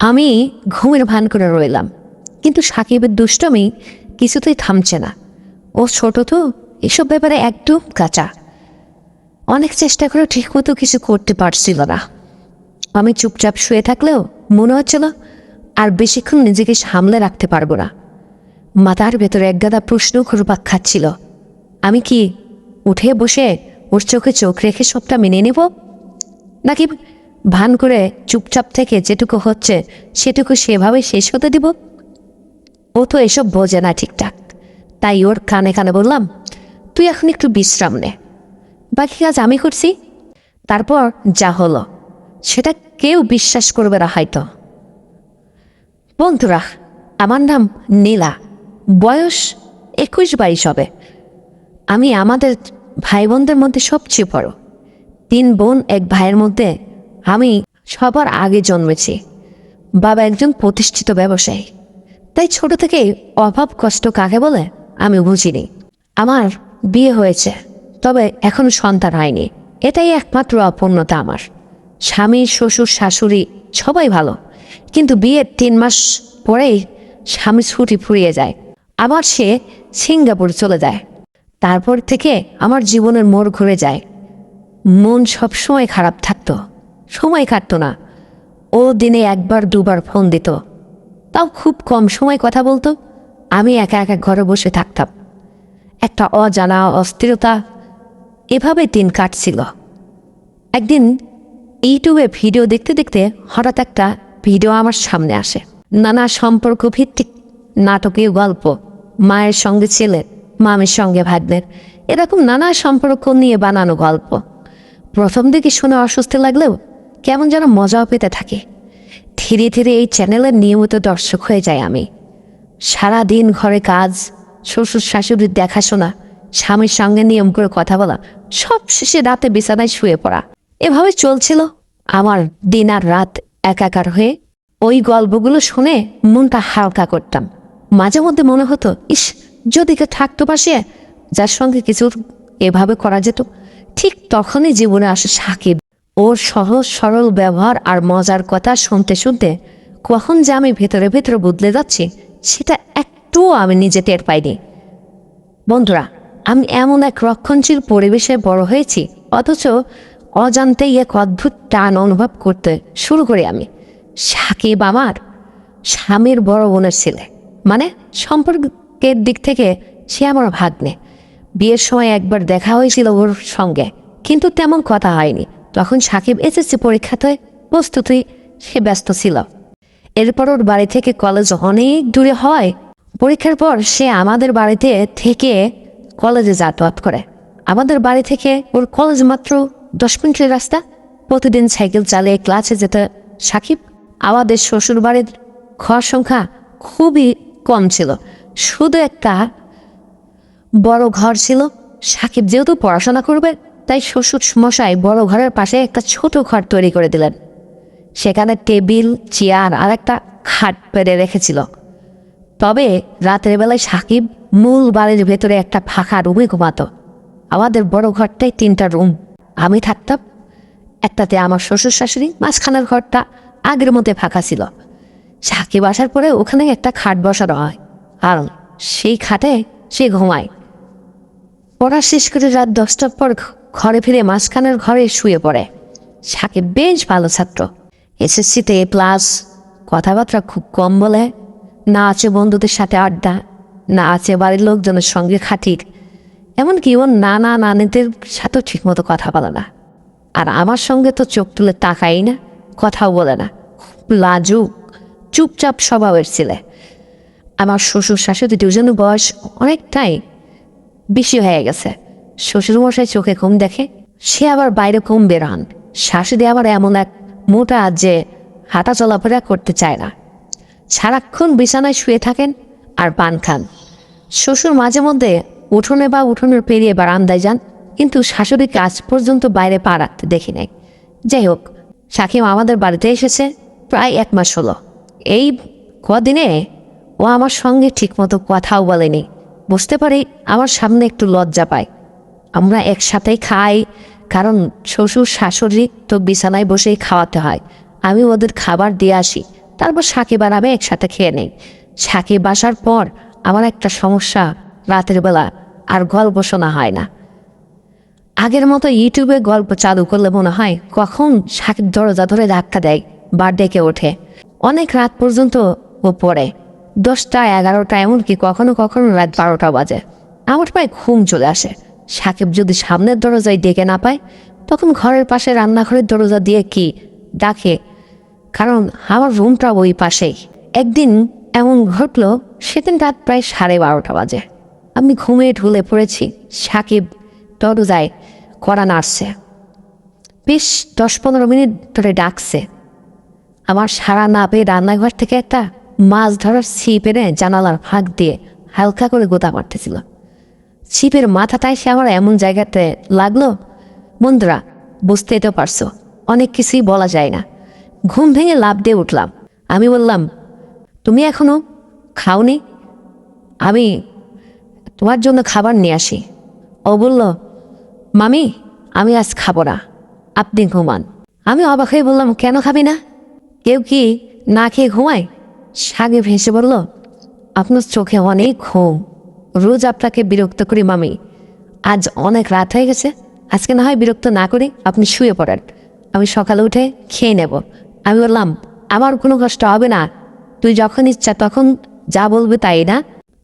আমি ঘুমের ভান করে রইলাম, কিন্তু সাকিবের দুষ্টমি কিছুতেই থামছে না। ও ছোট তো, এসব ব্যাপারে একদম কাঁচা। অনেক চেষ্টা করে ঠিকমতো কিছু করতে পারছিল না। আমি চুপচাপ শুয়ে থাকলেও মনে হচ্ছিল আর বেশিক্ষণ নিজেকে সামলে রাখতে পারব না। মাথার ভেতরে একগাদা প্রশ্ন ঘুরপাক খাচ্ছিল। আমি কি উঠে বসে ওর চোখে চোখ রেখে সবটা মেনে নেব? নাকি ভান করে চুপচাপ থেকে যেটুকু হচ্ছে সেটুকু সেভাবে শেষ হতে দিব? ও তো এসব বোঝে না ঠিকঠাক। তাই ওর কানে কানে বললাম, তুই এখন একটু বিশ্রাম নে। বাকি কাজ আমি করছি। তারপর যা হলো, সেটা কেউ বিশ্বাস করবে না হয়তো। বন্ধুরা, আমার নাম নীলা। বয়স একুশ বাইশ হবে। আমি আমাদের ভাই বোনদের মধ্যে সবচেয়ে বড়। তিন বোন, এক ভাইয়ের মধ্যে আমি সবার আগে জন্মেছি। বাবা একজন প্রতিষ্ঠিত ব্যবসায়ী। তাই ছোট থেকেই অভাব, কষ্ট কাকে বলে আমি বুঝিনি। আমার বিয়ে হয়েছে, তবে এখনও সন্তান হয়নি। এটাই একমাত্র অপূর্ণতা আমার। স্বামী, শ্বশুর, শাশুড়ি সবাই ভালো। কিন্তু বিয়ের তিন মাস পরেই স্বামী ছুটি ফুরিয়ে যায়। আবার সে সিঙ্গাপুর চলে যায়। তারপর থেকে আমার জীবনের মোড় ঘুরে যায়। মন সবসময় খারাপ থাকতো সময় কাটতো না। ও দিনে একবার, দুবার ফোন দিত। তাও খুব কম সময় কথা বলতো। আমি একা একা ঘরে বসে থাকতাম। একটা অজানা অস্থিরতা এভাবে দিন কাটছিল। একদিন ইউটিউবে ভিডিও দেখতে দেখতে হঠাৎ একটা ভিডিও আমার সামনে আসে। নানা সম্পর্ক ভিত্তিক নাটকীয় গল্প, মায়ের সঙ্গে ছেলের মামের সঙ্গে ভাগ্নের, এরকম নানা সম্পর্ক নিয়ে বানানো গল্প। প্রথম দিকে শুনে অসুস্থ লাগলেও কেমন যেন মজাও পেতে থাকে। ধীরে ধীরে এই চ্যানেলের নিয়মিত দর্শক হয়ে যায় আমি। সারা দিন ঘরে কাজ, শ্বশুর শাশুড়ির দেখাশোনা, স্বামীর সঙ্গে নিয়ম করে কথা বলা, সব শেষে রাতে বিছানায় শুয়ে পড়া। এভাবে চলছিল আমার দিন আর রাত একাকার হয়ে। ওই গল্পগুলো শুনে মনটা হালকা করতাম। মাঝে মধ্যে মনে হতো, ইস, যদি কেউ থাকতো পাশে, যার সঙ্গে কিছু এভাবে করা যেত, ঠিক তখনই জীবনে আসে সাকিব। ওর সহজ, সরল ব্যবহার আর মজার কথা শুনতে শুনতে কখন যে আমি ভেতরে ভেতরে বদলে যাচ্ছি, সেটা একটুও আমি নিজে টের পাইনি। বন্ধুরা, আমি এমন এক রক্ষণশীল পরিবেশে বড় হয়েছি, অথচ অজান্তেই এক অদ্ভুত টান অনুভব করতে শুরু করি আমি। সাকিব আমার, স্বামীর বড় বোনের ছেলে। মানে সম্পর্কের দিক থেকে সে আমার ভাগ্নে। বিয়ের সময় একবার দেখা হয়েছিল ওর সঙ্গে, কিন্তু তেমন কথা হয়নি। তখন সাকিব এসএসসি পরীক্ষাতে প্রস্তুতি সে ব্যস্ত ছিল। এরপর ওর বাড়ি থেকে কলেজ অনেক দূরে হয়। পরীক্ষার পর সে আমাদের বাড়িতে থেকে কলেজে যাতায়াত করে। আমাদের বাড়ি থেকে ওর কলেজ মাত্র দশ মিনিটের রাস্তা। প্রতিদিন সাইকেল চালিয়ে ক্লাসে যেতে সাকিব আমাদের শ্বশুর বাড়ির ঘর সংখ্যা খুবই কম ছিল। শুধু একটা বড় ঘর ছিল। সাকিব যেহেতু পড়াশোনা করবে তাই শ্বশুর মশাই বড় ঘরের পাশে একটা ছোট ঘর তৈরি করে দিলেন। সেখানে টেবিল, চেয়ার আর একটা খাট পেরে রেখেছিল। তবে রাতের বেলায় সাকিব মূল বাড়ির ভেতরে একটা ফাঁকা রুমে ঘুমাতো। আমাদের বড় ঘরটাই তিনটা রুম। আমি থাকতাম। একটাতে আমার শ্বশুর শাশুড়ি মাঝখানের ঘরটা আগের মধ্যে ফাঁকা ছিল। সাকিব আসার পরে ওখানে একটা খাট বসানো হয়। আর সেই খাটে সে ঘুমায়। পড়া শেষ করে রাত দশটার পর ঘরে ফিরে মাঝখানের ঘরে শুয়ে পড়ে। সাকিব বেশ ভালো ছাত্র। এসএসসিতে প্লাস কথাবার্তা খুব কম বলে। না আছে বন্ধুদের সাথে আড্ডা। না আছে বাড়ির লোকজনের সঙ্গে খাতির এমনকি ওর নানা নানিদের সাথেও ঠিকমতো কথা বলে না। আর আমার সঙ্গে তো চোখ তুলে তাকাই না। কথাও বলে না। খুব লাজুক। চুপচাপ স্বভাবের ছেলে। আমার শ্বশুর শাশুড়ি দুজনের বয়স অনেকটাই বেশি হয়ে গেছে। শ্বশুরমশাই চোখে ঘুম দেখে, সে আবার বাইরে ঘুম বেরোন শাশুড়ি আবার এমন এক মোটা যে হাঁটা চলাফেরা করতে চায় না। সারাক্ষণ বিছানায় শুয়ে থাকেন আর পান খান। শ্বশুর মাঝে মধ্যে উঠোনে বা উঠোনের পেরিয়ে বারান্দায় যান, কিন্তু শাশুড়ি কাজ পর্যন্ত বাইরে পা রাখতে দেখি নাই। যাই হোক সাকিব আমাদের বাড়িতে এসেছে প্রায় এক মাস হলো। এই কদিনে ও আমার সঙ্গে ঠিকমতো কথাও বলেনি। বুঝতে পারি আমার সামনে একটু লজ্জা পায়। আমরা একসাথেই খাই, কারণ শ্বশুর, শাশুড়ি তো বিছানায় বসেই খাওয়াতে হয়। আমি ওদের খাবার দিয়ে আসি, তারপর সাকিব আর আমি একসাথে খেয়ে নেই। সাকিব আসার পর আমার একটা সমস্যা রাতের বেলা, আর গল্প শোনা হয় না। আগের মতো ইউটিউবে গল্প চালু করলে মনে হয় কখন সাকিব দরজা ধরে ধাক্কা দেয় বা ডেকে ওঠে। অনেক রাত পর্যন্ত ও পড়ে। দশটা এগারোটা এমনকি কখনো কখনো রাত বারোটা বাজে। আমার প্রায় ঘুম চলে আসে। সাকিব যদি সামনের দরজায় ডেকে না পায়, তখন ঘরের পাশে রান্নাঘরের দরজা দিয়ে কি ডাকে? কারণ আমার রুমটা ওই পাশেই। একদিন এমন ঘটলো, সেদিন রাত প্রায় সাড়ে বারোটা বাজে। আমি ঘুমিয়ে ঢুলে পড়েছি। সাকিব দরজায় করা নাড়ছে। বেশ দশ পনেরো মিনিট ধরে ডাকছে। আমার সারা না পেয়ে রান্নাঘর থেকে একটা মাছ ধরার ছিপ এনে জানালার ফাঁক দিয়ে হালকা করে গোতা মারতেছিল। ছিপের মাথাটায় সে আমার এমন জায়গাতে লাগল? বন্ধুরা, বুঝতেই তো পারছ, অনেক কিছুই বলা যায় না। ঘুম ভেঙে লাভ দিয়ে উঠলাম। আমি বললাম, তুমি এখনও খাওনি? আমি তোমার জন্য খাবার নিয়ে আসি। ও বলল, মামি, আমি আজ খাব না। আপনি ঘুমান। আমি অবাক হয়ে বললাম, কেন খাবি না? কেউ কি না খেয়ে ঘুমায়? সাগে ভেসে বলল, আপনার চোখে অনেক ঘুম। রোজ আপনাকে বিরক্ত করি, মামি। আজ অনেক রাত হয়ে গেছে। আজকে না হয় বিরক্ত না করি আপনি শুয়ে পড়েন। আমি সকালে উঠে খেয়ে নেব। আমি বললাম, আমার কোনো কষ্ট হবে না। তুই যখন ইচ্ছা তখন যা বলবে তাই না?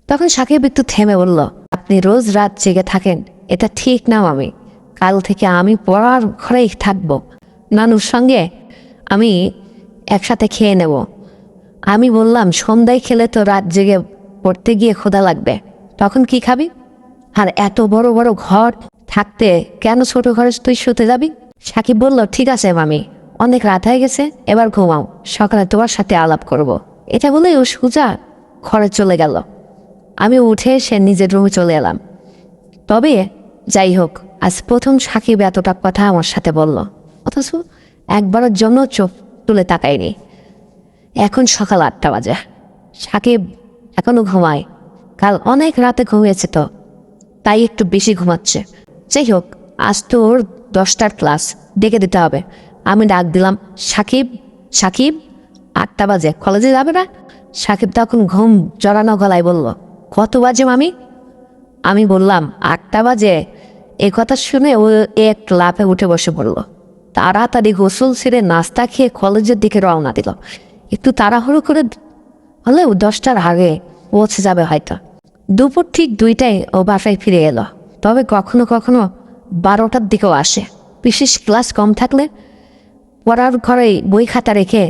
তখন সাকিব একটু থেমে বলল, আপনি রোজ রাত জেগে থাকেন। এটা ঠিক না আমি কাল থেকে আমি পড়ার ঘরেই থাকব। নানুর সঙ্গে আমি একসাথে খেয়ে নেব। আমি বললাম, সন্ধ্যায় খেলে তো রাত জেগে পড়তে গিয়ে খোদা লাগবে। তখন কি খাবি? আর এত বড় বড় ঘর থাকতে কেন ছোট ঘরে তুই শুতে যাবি? সাকিব বলল, ঠিক আছে মামি, অনেক রাত হয়ে গেছে, এবার ঘুমাও, সকালে তোমার সাথে আলাপ করব। এটা বলেই ও সুজা ঘরে চলে গেল। আমি উঠে সে নিজের রুমে চলে এলাম। তবে যাই হোক, আজ প্রথম সাকিব এতটা কথা আমার সাথে বলল। অথচ একবারের জন্য চোখ তুলে তাকায়নি। এখন সকাল আটটা বাজে। সাকিব এখনও ঘুমায়। কাল অনেক রাতে ঘুমিয়েছে তো, তাই একটু বেশি ঘুমাচ্ছে। যাই হোক, আজ তো ওর দশটার ক্লাস, ডেকে দিতে হবে। আমি ডাক দিলাম, সাকিব সাকিব, আটটা বাজে, কলেজে যাবে না? সাকিব তখন ঘুম জড়ানো গলায় বলল, কত বাজে মামি? আমি বললাম, আটটা বাজে। এ কথা শুনে ও এক লাফে উঠে বসে পড়ল। তাড়াতাড়ি গোসল ছেড়ে নাস্তা খেয়ে কলেজের দিকে রওনা দিল। একটু তাড়াহুড়ো করে হলেও দশটার আগে পৌঁছে যাবে হয়তো। দুপুর ঠিক দুইটায় ও বাসায় ফিরে এলো। তবে কখনো কখনো বারোটার দিকেও আসে। বিশেষ ক্লাস কম থাকলে পড়ার ঘরে বই খাতা রেখে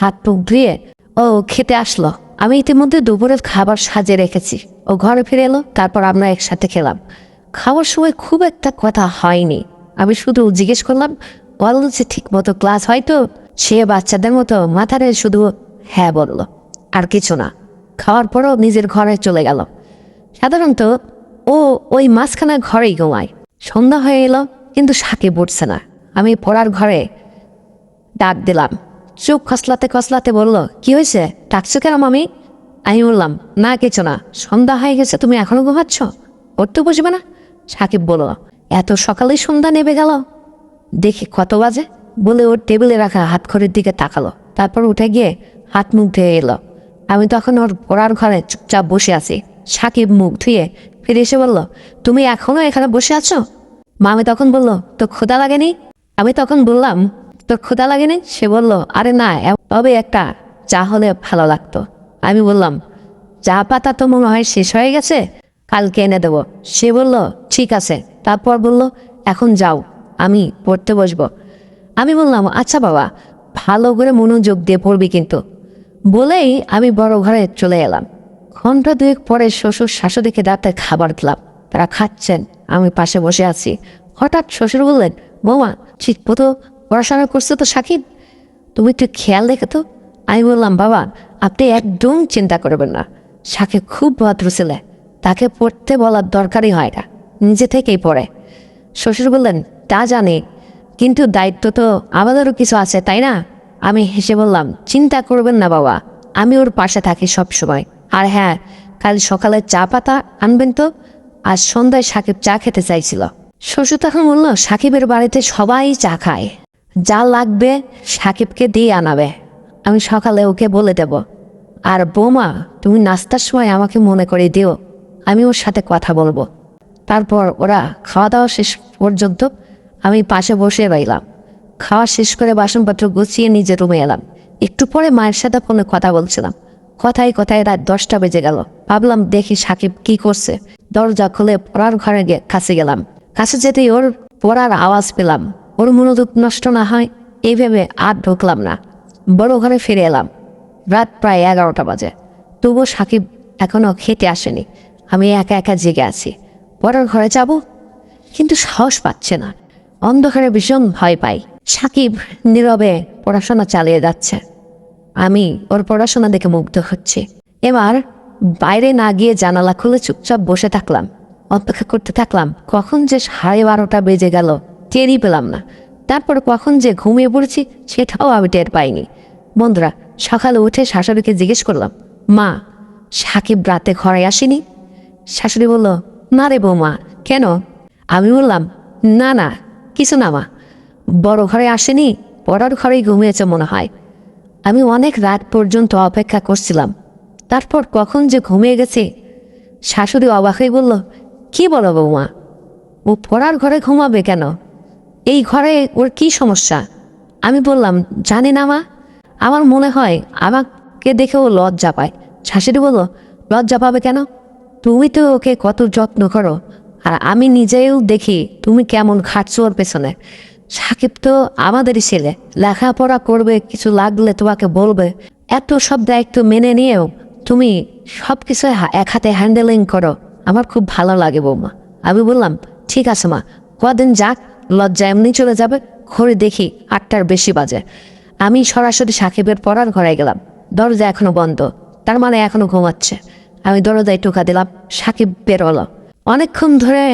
হাত মুখ ধুয়ে ও খেতে আসলো। আমি ইতিমধ্যে দুপুরের খাবার সাজে রেখেছি। ও ঘরে ফিরে এলো, তারপর আমরা একসাথে খেলাম। খাওয়ার সময় খুব একটা কথা হয়নি। আমি শুধু জিজ্ঞেস করলাম, বলল যে ঠিক মতো ক্লাস হয়তো? সে বাচ্চাদের মতো মাথারে শুধু হ্যাঁ বলল। আর কিছু না। খাওয়ার পরও নিজের ঘরে চলে গেল। সাধারণত ও ওই মাঝখানে ঘরেই ঘুমায়। সন্ধ্যা হয়ে এলো, কিন্তু সাকিব উঠছে না। আমি পড়ার ঘরে ডাক দিলাম। চোখ খসলাতে খসলাতে বলল, কি হয়েছে? ডাকছো কেন মামি? আমি বললাম, না, কিছু না। সন্ধ্যা হয়ে গেছে, তুমি এখনও ঘুমাচ্ছ? পড়তে বসবে না? সাকিব বলল, এত সকালেই সন্ধ্যা নেবে গেল? দেখি কত বাজে। বলে ওর টেবিলে রাখা হাত খড়ের দিকে তাকালো। তারপর উঠে গিয়ে হাত মুখ ধুয়ে এলো। আমি তখন ওর পড়ার ঘরে চুপচাপ বসে আছি। সাকিব মুখ ধুয়ে ফিরে এসে বলল, তুমি এখনও এখানে বসে আছো? মামি তখন বলল তো ক্ষুদা লাগেনি? আমি তখন বললাম, তোর ক্ষুদা লাগেনি? সে বলল, আরে না তবে একটা চা হলে ভালো লাগতো। আমি বললাম, চা পাতা তো মনে হয় শেষ হয়ে গেছে, কালকে এনে দেবো। সে বলল, ঠিক আছে। তারপর বলল, এখন যাও, আমি পড়তে বসবো। আমি বললাম আচ্ছা বাবা, ভালো করে মনোযোগ দিয়ে পড়বি কিন্তু। বলেই আমি বড় ঘরে চলে এলাম। ঘণ্টা দুয়েক পরে শ্বশুর শাশুড়িকে রাতে খাবার দিলাম। তারা খাচ্ছেন, আমি পাশে বসে আছি। হঠাৎ শ্বশুর বললেন, বৌমা, ঠিক মতো পড়াশোনা করছে তো সাকিব? তুমি একটু খেয়াল দেখে তো। আমি বললাম, বাবা, আপনি একদম চিন্তা করবেন না। সাকিব খুব ভদ্র ছেলে। তাকে পড়তে বলার দরকারই হয় না। নিজে থেকেই পড়ে। শ্বশুর বললেন, তা জানি। কিন্তু দায়িত্ব তো আমাদেরও কিছু আছে, তাই না? আমি হেসে বললাম, চিন্তা করবেন না বাবা, আমি ওর পাশে থাকি সব সময় আর হ্যাঁ কাল সকালে চা পাতা আনবেন তো? আজ সন্ধ্যায় সাকিব চা খেতে চাইছিল। শ্বশুর তখন বলল, সাকিবের বাড়িতে সবাই চা খায়। যা লাগবে সাকিবকে দিয়ে আনাবে। আমি সকালে ওকে বলে দেব। আর বৌমা, তুমি নাস্তার সময় আমাকে মনে করে দিও, আমি ওর সাথে কথা বলব। তারপর ওরা খাওয়া দাওয়া শেষ পর্যন্ত আমি পাশে বসে রইলাম। খাওয়া শেষ করে বাসনপত্র গুছিয়ে নিজের রুমে এলাম। একটু পরে মায়ের সাথে ফোনে কথা বলছিলাম। কথায় কথায় রাত দশটা বেজে গেল। ভাবলাম, দেখি সাকিব কি করছে। দরজা খুলে পড়ার ঘরে কাছে গেলাম। কাছে যেতেই ওর পড়ার আওয়াজ পেলাম। ওর মনোযোগ নষ্ট না হয় এইভাবে আর ঢুকলাম না। বড় ঘরে ফিরে এলাম। রাত প্রায় এগারোটা বাজে। তবুও সাকিব এখনও খেতে আসেনি। আমি একা একা জেগে আছি। পরের ঘরে যাব? কিন্তু সাহস পাচ্ছে না। অন্ধকারে ভীষণ ভয় পাই। সাকিব নীরবে পড়াশোনা চালিয়ে যাচ্ছে। আমি ওর পড়াশোনা দেখে মুগ্ধ হচ্ছি। এবার বাইরে না গিয়ে জানালা খুলে চুপচাপ বসে থাকলাম। অপেক্ষা করতে থাকলাম, কখন যে সাড়ে বারোটা বেজে গেল টেরই পেলাম না। তারপর কখন যে ঘুমিয়ে পড়েছি সেটাও আমি টের পাইনি। বন্ধুরা, সকালে উঠে শাশুড়িকে জিজ্ঞেস করলাম, মা, সাকিব রাতে ঘরে আসেনি? শাশুড়ি বলল, না রে বৌমা, কেন? আমি বললাম, না না কিছু না, মা। বড় ঘরে আসেনি, পড়ার ঘরেই ঘুমিয়েছে মনে হয়। আমি অনেক রাত পর্যন্ত অপেক্ষা করছিলাম। তারপর কখন যে ঘুমিয়ে গেছে, শাশুড়ি অবাক হয়ে বলল, কি বলো বৌমা, ও পড়ার ঘরে ঘুমাবে কেন? এই ঘরে ওর কি সমস্যা? আমি বললাম, জানি না, মা। আমার মনে হয় আমাকে দেখে ও লজ্জা পায়। শাশুড়ি বলল, লজ্জা পাবে কেন? তুমি তো ওকে কত যত্ন করো আর আমি নিজেও দেখি তুমি কেমন খাটছো ওর পেছনে। সাকিব তো আমাদেরই ছেলে, লেখাপড়া করবে, কিছু লাগলে তোমাকে বলবে। এত সব দায়িত্ব মেনে নিয়েও তুমি সব কিছু এক হাতে হ্যান্ডেলিং করো। আমার খুব ভালো লাগে বৌমা। আমি বললাম, ঠিক আছে মা, কদিন যাক, লজ্জা এমনি চলে যাবে ঘরে দেখি আটটার বেশি বাজে। আমি সরাসরি সাকিবের পড়ার ঘরে গেলাম। দরজা এখনও বন্ধ, তার মানে এখনও ঘুমাচ্ছে। আমি দরজায় টোকা দিলাম, সাকিব বেরোলো অনেকক্ষণ ধরে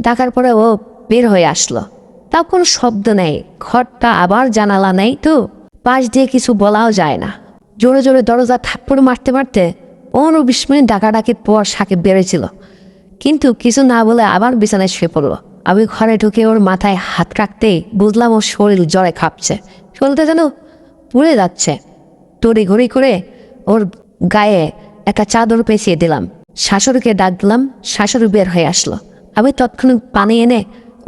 ডাকার পরে ও বের হয়ে আসলো। তাও কোনো শব্দ নেই, ঘরটা আবার জানালা নেই তো, পাশ দিয়ে কিছু বলাও যায় না। জোরে জোরে দরজা থাপ্পড় মারতে মারতে পনেরো বিশ মিনিট ডাকাডাকির পর সাকিব বেড়েছিল কিন্তু কিছু না বলে আবার বিছানায় শুয়ে পড়ল। আমি ঘরে ঢুকে ওর মাথায় হাত রাখতেই বুঝলাম ওর শরীর জ্বরে খাপছে। শরীরটা যেন পুড়ে যাচ্ছে। তড়ি ঘড়ি করে ওর গায়ে একটা চাদর পেঁচিয়ে দিলাম। শাশুড়িকে ডাক দিলাম, শাশুড়ি বের হয়ে আসলো। আমি তৎক্ষণিক পানি এনে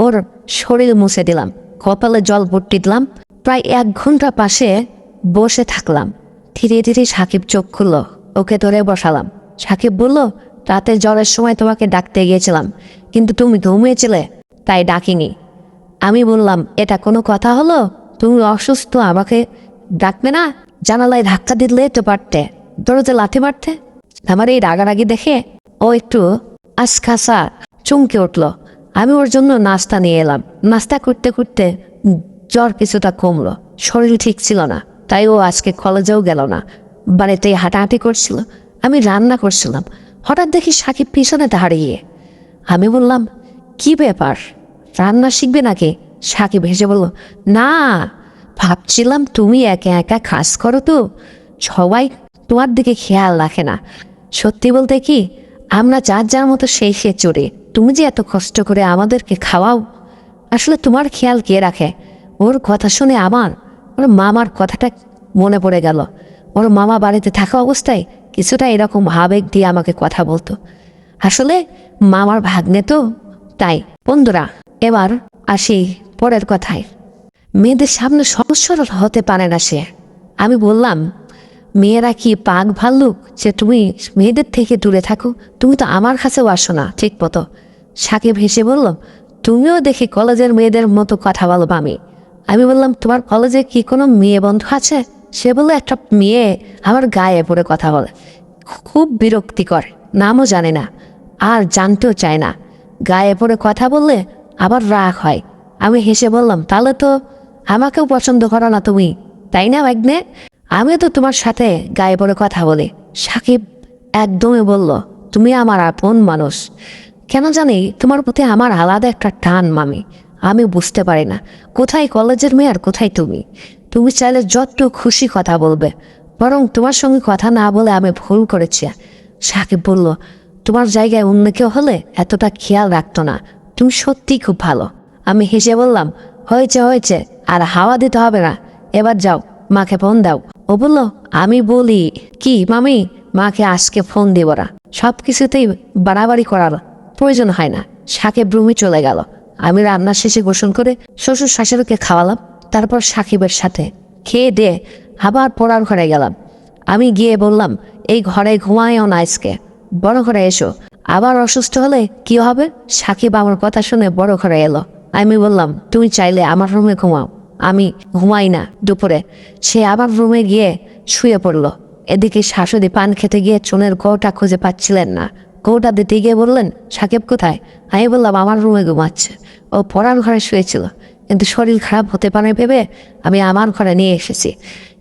ওর শরীর মুছে দিলাম, কপালে জল ভর্তি দিলাম। প্রায় এক ঘণ্টা পাশে বসে থাকলাম। ধীরে ধীরে সাকিব চোখ খুললো, ওকে ধরে বসালাম। সাকিব বলল, রাতে জ্বরের সময় তোমাকে ডাকতে গিয়েছিলাম, কিন্তু তুমি ঘুমিয়েছিলে, তাই ডাকিনি। আমি বললাম, এটা কোনো কথা হলো? তুমি অসুস্থ, আমাকে ডাকবে না? জানালায় ধাক্কা দিলে তো পারতে দরজা লাথি মারতে? আমার এই রাগারাগি দেখে, ও একটু আশখাসা চমকে উঠল। আমি ওর জন্য নাস্তা নিয়ে এলাম। নাস্তা করতে করতে জ্বর কিছুটা কমলো। শরীর ঠিক ছিল না। তাই ও আজকে কলেজেও গেল না। বাড়িতে হাঁটাহাঁটি করছিল। আমি রান্না করছিলাম। হঠাৎ দেখি সাকিব পিছনে দাঁড়িয়ে। আমি বললাম, কি ব্যাপার? রান্না শিখবে নাকি? সাকিব হেসে বলল, না, ভাবছিলাম তুমি একা একা খাস করো তো। সবাই তোমার দিকে খেয়াল রাখে না। সত্যি বলতে কি, আমরা যার যার মতো সেই সে চড়ে তুমি যে এত কষ্ট করে আমাদেরকে খাওয়াও, আসলে তোমার খেয়াল কে রাখে? ওর কথা শুনে আমার ওর মামার কথাটা মনে পড়ে গেল। ওর মামা বাড়িতে থাকা অবস্থায় কিছুটা এরকম আবেগ দিয়ে আমাকে কথা বলতো। আসলে মামার ভাগ্নে তো তাই। বন্ধুরা, এবার আসি পরের কথায়। মেয়েদের সামনে সমস্যা হতে পারে না সে। আমি বললাম মেয়েরা কি পাক ভাল্লুক যে তুমি মেয়েদের থেকে দূরে থাকো? তুমি তো আমার কাছেও আসো না, ঠিক মতো। সাকিব হেসে বলল, তুমিও দেখি কলেজের মেয়েদের মতো কথা বলো আমি আমি বললাম, তোমার কলেজে কি কোনো মেয়ে বন্ধু আছে? সে বলল, একটা মেয়ে আমার গায়ে পড়ে কথা বলে। খুব বিরক্তিকর, নামও জানে না, আর জানতেও চায় না। গায়ে পড়ে কথা বললে আবার রাগ হয়। আমি হেসে বললাম, তাহলে তো আমাকেও পছন্দ করো না তুমি, তাই না একনে আমিও তো তোমার সাথে গায়ে পড়ে কথা বলি। সাকিব একদমই বলল, তুমি আমার আপন মানুষ। কেন জানি তোমার প্রতি আমার আলাদা একটা টান, মামি। আমি বুঝতে পারি না, কোথায় কলেজের মেয়ে আর কোথায় তুমি? তুমি চাইলে যত খুশি কথা বলবে, বরং তোমার সঙ্গে কথা না বলে আমি ভুল করেছি। সাকিব বলল, তোমার জায়গায় অন্য কেউ হলে এতটা খেয়াল রাখতো না। তুমি সত্যিই খুব ভালো। আমি হেসে বললাম, হয়েছে হয়েছে, আর হাওয়া দিতে হবে না। এবার যাও। মাকে ফোন দাও। ও বলল, আমি বলি, কি মামি? মাকে আজকে ফোন দিব না। সব কিছুতেই বাড়াবাড়ি করার প্রয়োজন হয় না। সাকিব রুমে চলে গেল। আমি রান্না শেষে গোসল করে শ্বশুর শাশুড়িকে খাওয়ালাম। তারপর সাকিবের সাথে খেয়ে দিয়ে আবার পড়ার ঘরে গেলাম। আমি গিয়ে বললাম, এই ঘরে ঘুমায়ও না আজকে। বড় ঘরে এসো। আবার অসুস্থ হলে কি হবে? সাকিব আমার কথা শুনে বড় ঘরে এলো। আমি বললাম, তুমি চাইলে আমার রুমে ঘুমাও। আমি ঘুমাই না। দুপুরে সে আবার রুমে গিয়ে শুয়ে পড়ল। এদিকে শাশুড়ি পান খেতে গিয়ে চুনের কৌটা খুঁজে পাচ্ছিলেন না। কৌটা দিতে গিয়ে বললেন, সাকিব কোথায়? আমি বললাম, আমার রুমে ঘুমাচ্ছে। ও পড়ার ঘরে শুয়েছিল। কিন্তু শরীর খারাপ হতে পারে ভেবে আমি আমার ঘরে নিয়ে এসেছি।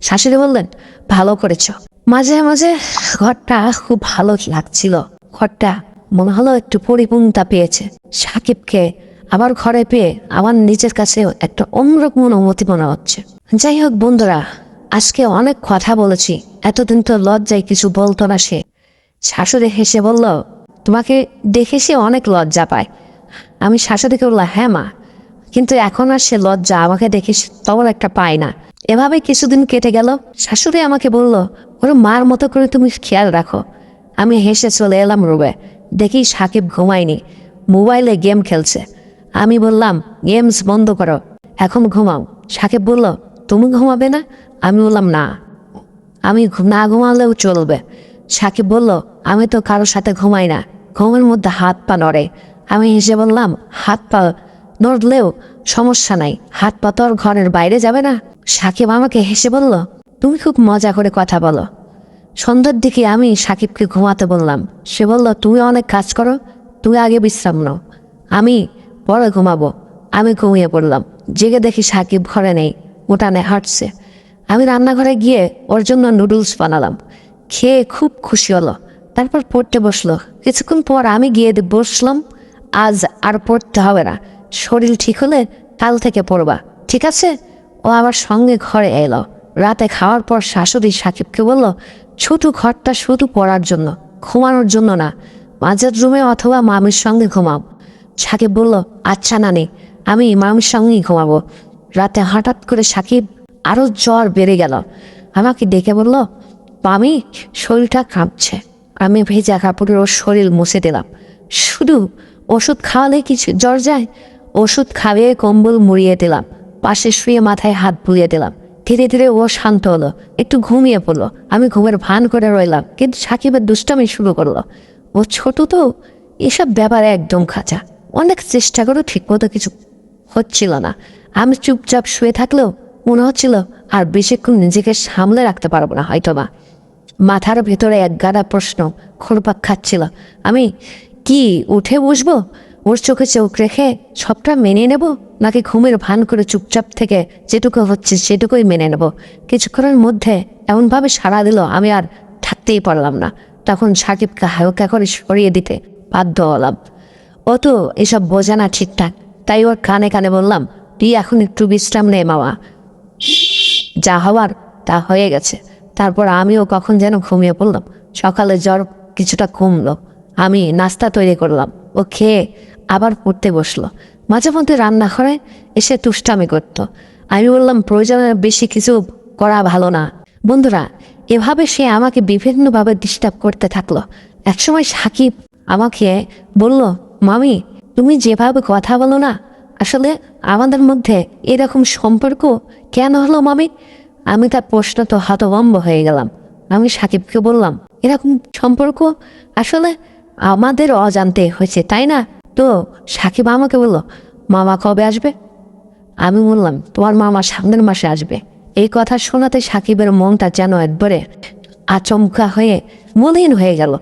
শাশুড়ি বললেন, ভালো করেছ। মাঝে মাঝে ঘরটা খুব ভালো লাগছিল। ঘরটা মনে হলো একটু পরিপূর্ণতা পেয়েছে। সাকিবকে আবার ঘরে পেয়ে আমার নিজের কাছে একটা অন্যরকম অনুমতি মনে হচ্ছে। যাই হোক বন্ধুরা, আজকে অনেক কথা বলেছি। এতদিন তো লজ্জায় কিছু বলতো না সে। শাশুড়ি হেসে বলল, তোমাকে দেখে সে অনেক লজ্জা পায়। আমি শাশুড়িকে বললাম হ্যাঁ মা, কিন্তু এখন আর সে লজ্জা আমাকে দেখে তেমন একটা পায় না। এভাবে কিছুদিন কেটে গেল। শাশুড়ি আমাকে বলল, ওর মার মতো করে তুমি খেয়াল রাখো। আমি হেসে চলে এলাম রুবে দেখি সাকিব ঘুমায়নি। মোবাইলে গেম খেলছে। আমি বললাম, গেমস বন্ধ করো। এখন ঘুমাও। সাকিব বলল, তুমি ঘুমাবে না? আমি বললাম, না। আমি না ঘুমালেও চলবে। সাকিব বলল, আমি তো কারোর সাথে ঘুমাই না। ঘুমের মধ্যে হাত পা নড়ে। আমি হেসে বললাম, হাত পা নড়লেও সমস্যা নাই। হাত পা তো আর ঘরের বাইরে যাবে না। সাকিব আমাকে হেসে বলল, তুমি খুব মজা করে কথা বলো। সন্ধ্যার দিকে আমি সাকিবকে ঘুমাতে বললাম। সে বলল, তুমি অনেক কাজ করো। তুমি আগে বিশ্রাম নাও। আমি পরে ঘুমাবো। আমি ঘুমিয়ে পড়লাম। জেগে দেখি সাকিব ঘরে নেই, উঠানে হাঁটছে। আমি রান্নাঘরে গিয়ে ওর জন্য নুডলস বানালাম। খেয়ে খুব খুশি হলো। তারপর পড়তে বসল। কিছুক্ষণ পর আমি গিয়ে বসলাম, আজ আর পড়তে হবে না। শরীর ঠিক হলে কাল থেকে পড়বা, ঠিক আছে? ও আবার সঙ্গে ঘরে এলো। রাতে খাওয়ার পর শাশুড়ি সাকিবকে বলল, ছোট ঘরটা শুধু পড়ার জন্য, ঘুমানোর জন্য না। মাঝের রুমে অথবা মামির সঙ্গে ঘুমাও। সাকিব বলল আচ্ছা নানি, আমি মামির সঙ্গেই ঘুমাবো। রাতে হঠাৎ করে সাকিব আরও জ্বর বেড়ে গেল। আমাকে ডেকে বলল, মামি, শরীরটা কাঁপছে। আমি ভেজা কাপড়ে ওর শরীর মুছে দিলাম। শুধু ওষুধ খাওয়ালে কিছু জ্বর যায়? ওষুধ খাইয়ে কম্বল মুড়িয়ে দিলাম, পাশে শুয়ে মাথায় হাত বুলিয়ে দিলাম। ধীরে ধীরে ও শান্ত হলো, একটু ঘুমিয়ে পড়ল। আমি ঘুমের ভান করে রইলাম, কিন্তু সাকিবের দুষ্টামি শুরু করল। ও ছোট তো, এসব ব্যাপারে একদম খাঁচা। অনেক চেষ্টা করে ঠিকমতো কিছু হচ্ছিল না। আমি চুপচাপ শুয়ে থাকলেও মনে হচ্ছিল আর বেশিক্ষণ নিজেকে সামলে রাখতে পারব না হয়তো বা মাথার ভেতরে এক গাদা প্রশ্ন খোরপাক খাচ্ছিল। আমি কি উঠে বসবো? ওর চোখে চোখ রেখে সবটা মেনে নেব? নাকি ঘুমের ভান করে চুপচাপ থেকে যেটুকু হচ্ছে সেটুকুই মেনে নেব? কিছুক্ষণের মধ্যে এমনভাবে সাড়া দিল, আমি আর থাকতেই পারলাম না। তখন সাকিবকে হালকা করে সরিয়ে দিতে বাধ্য হলাম। ও তো এসব বোঝে না ঠিকঠাক। তাই ওর কানে কানে বললাম, তুই এখন একটু বিশ্রাম নে মামা। যা হওয়ার তা হয়ে গেছে। তারপর আমিও কখন যেন ঘুমিয়ে পড়লাম। সকালে জ্বর কিছুটা কমলো। আমি নাস্তা তৈরি করলাম। ও খেয়ে আবার পড়তে বসল। মাঝে মধ্যে রান্না রান্নাঘরে এসে তুষ্টামি করতো। আমি বললাম প্রয়োজনের বেশি কিছু করা ভালো না। বন্ধুরা, এভাবে সে আমাকে বিভিন্নভাবে ডিস্টার্ব করতে থাকল। একসময় সাকিব আমাকে বলল মামি, তুমি যেভাবে কথা বলো না, আসলে আমাদের মধ্যে এরকম সম্পর্ক কেন হলো মামি? আমি তার প্রশ্ন তো হতভম্ব হয়ে গেলাম। আমি সাকিবকে বললাম, এরকম সম্পর্ক আসলে আমাদের অজান্তে হয়েছে, তাই না? তো সাকিব আমাকে বলল, মামা কবে আসবে? আমি বললাম, তোমার মামা সামনের মাসে আসবে। এই কথা শোনাতে সাকিবের মনটা যেন একবারে আচমকা হয়ে মলিন হয়ে গেল।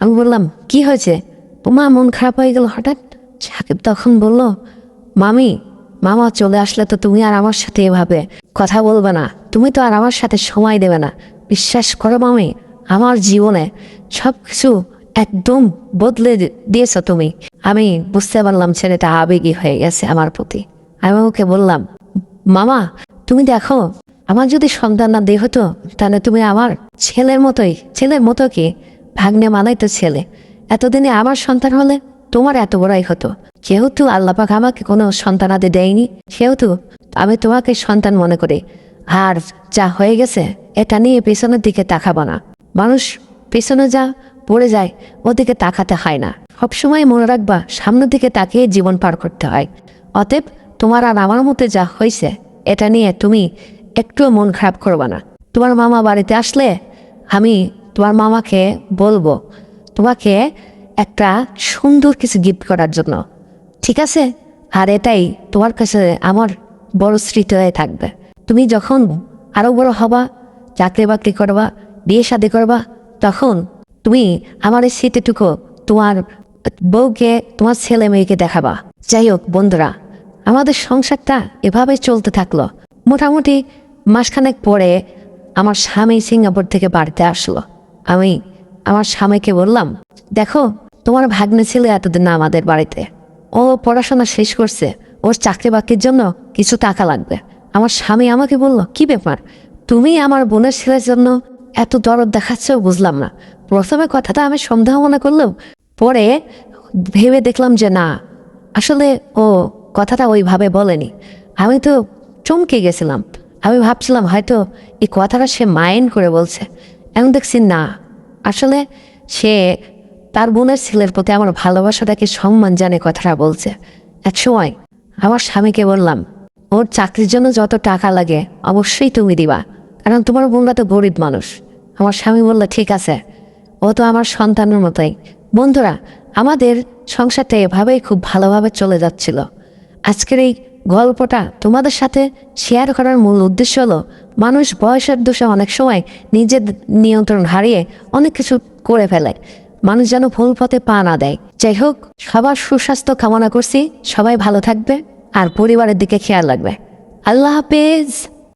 আমি বললাম, কি হয়েছে? তোমার মন খারাপ হয়ে গেল হঠাৎ? সাকিব তখন বলল, মামি, মামা চলে আসলে তো তুমি আর আমার সাথে এভাবে কথা বলবে না। তুমি তো আর আমার সাথে সময় দেবে না। বিশ্বাস করো মামি, আমার জীবনে সব কিছু একদম বদলে দিয়েছ তুমি। আমি বুঝতে পারলাম ছেলেটা আবেগী হয়ে গেছে আমার প্রতি। আমি ওকে বললাম, মামা, তুমি দেখো, আমার যদি সন্তান না দেহ হতো, তাহলে তুমি আমার ছেলের মতোই ছেলের মতো কি? ভাগ্নে মানাই তো ছেলে। এতদিনে আমার সন্তান হলে তোমার এত বড়াই হতো। যেহেতু আল্লাপাক আমাকে কোনো সন্তান সন্তানাদি দেয়নি, সেহেতু আমি তোমাকে সন্তান মনে করি। আর যা হয়ে গেছে, এটা নিয়ে পেছনের দিকে তাকাবো না। মানুষ পেছনে যা পড়ে যায়, ওদিকে তাকাতে হয় না। সবসময় মনে রাখবা, সামনের দিকে তাকিয়ে জীবন পার করতে হয়। অতএব তোমার আর আমার মতে যা হয়েছে, এটা নিয়ে তুমি একটুও মন খারাপ করবা না। তোমার মামা বাড়িতে আসলে আমি তোমার মামাকে বলব তোমাকে একটা সুন্দর কিছু গিফট করার জন্য। ঠিক আছে? আর এটাই তোমার কাছে আমার বড় স্মৃতি হয়ে থাকবে। তুমি যখন আরও বড় হবা চাকরি বাকরি করবা বিয়ে শাদি করবা, তখন তুমি আমার এই স্মৃতিটুকু তোমার বউকে, তোমার ছেলে মেয়েকে দেখাবা। যাই হোক, বন্ধুরা, আমাদের সংসারটা এভাবে চলতে থাকল। মোটামুটি মাসখানেক পরে আমার স্বামী সিঙ্গাপুর থেকে বাড়িতে আসলো। আমি আমার স্বামীকে বললাম, দেখো, তোমার ভাগ্নে ছিল এতদিন আমাদের বাড়িতে। ও পড়াশোনা শেষ করছে, ওর চাকরি বাকরির জন্য কিছু টাকা লাগবে। আমার স্বামী আমাকে বলল, কি ব্যাপার? তুমি আমার বোনের ছেলের জন্য এত দরদ দেখাচ্ছ, বুঝলাম না। প্রথমে কথাটা আমি সন্দেহ মনে করলেও পরে ভেবে দেখলাম যে না, আসলে ও কথাটা ওইভাবে বলেনি। আমি তো চমকে গেছিলাম। আমি ভাবছিলাম হয়তো এই কথাটা সে মাইন্ড করে বলছে। এখন দেখছি না আসলে সে তার বোনের ছেলের প্রতি আমার ভালোবাসাটাকে সম্মান জানে কথাটা বলছে। এক সময় আমার স্বামীকে বললাম, ওর চাকরির জন্য যত টাকা লাগে অবশ্যই তুমি দিবা, কারণ তোমার বোনরা তো গরিব মানুষ। আমার স্বামী বলল, ঠিক আছে, ও তো আমার সন্তানের মতোই। বন্ধুরা, আমাদের সংসারটা এভাবেই খুব ভালোভাবে চলে যাচ্ছিল। আজকের এই গল্পটা তোমাদের সাথে শেয়ার করার মূল উদ্দেশ্য হলো, মানুষ বয়সের দোষে অনেক সময় নিজের নিয়ন্ত্রণ হারিয়ে অনেক কিছু করে ফেলে। মানুষ যেন ভুল পথে পা না দেয়। যাই হোক, সবার সুস্বাস্থ্য কামনা করছি। সবাই ভালো থাকবে আর পরিবারের দিকে খেয়াল রাখবে। আল্লাহ হাফেজ।